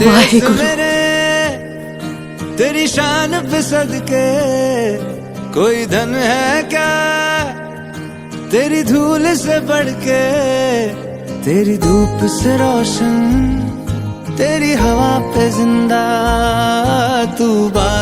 वाहेगुरु। तेरी शान पे सदके कोई धन है क्या तेरी धूल से बढ़ के तेरी धूप से रोशन तेरी हवा पे ज़िंदा तू बाग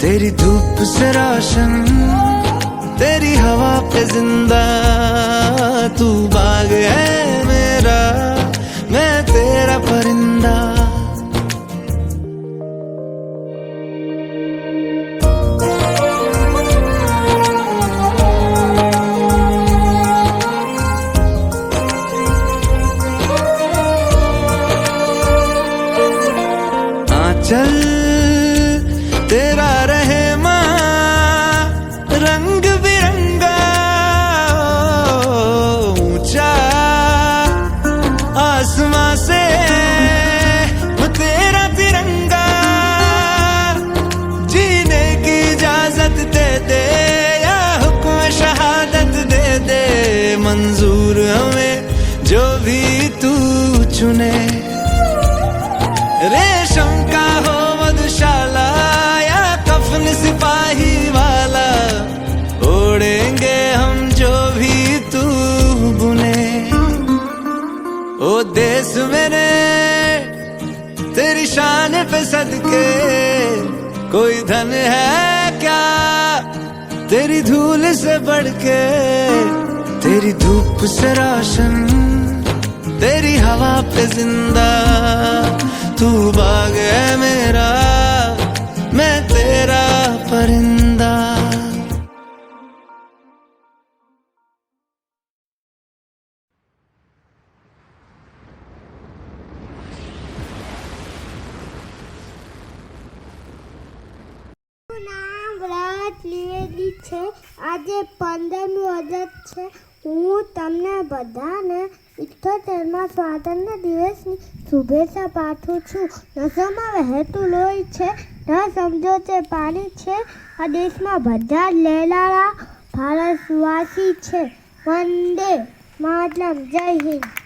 तेरी धूप से रोशन, तेरी हवा पे ज़िंदा। तू बाग है मेरा, मैं तेरा परिंदा। आंचल चुने। रेशम का हो मधुशाला या कफन सिपाही वाला। ओढ़ेंगे हम जो भी तू बुने। ओ देश मेरे, तेरी शान पे सदके। कोई धन है क्या तेरी धूल से बढ़ के तेरी धूप से रोशन तेरी हवा पे जिंदा तू बाग है मेरा मैं तेरा परिंदा નામ વ્રત લીધેલી છે આજે પંદરમી ઓગસ્ટ છે હું તમને બધાને ઇઠ્ઠોતેરમાં સ્વાતંત્ર્ય દિવસની શુભેચ્છા પાઠવું છું. નસોમાં વહેતું લોહી છે, ન સમજો તે પાણી છે. આ દેશમાં બધા જ લેલારા ભારતવાસી છે. વંદે માતરમ. જય હિન્દ.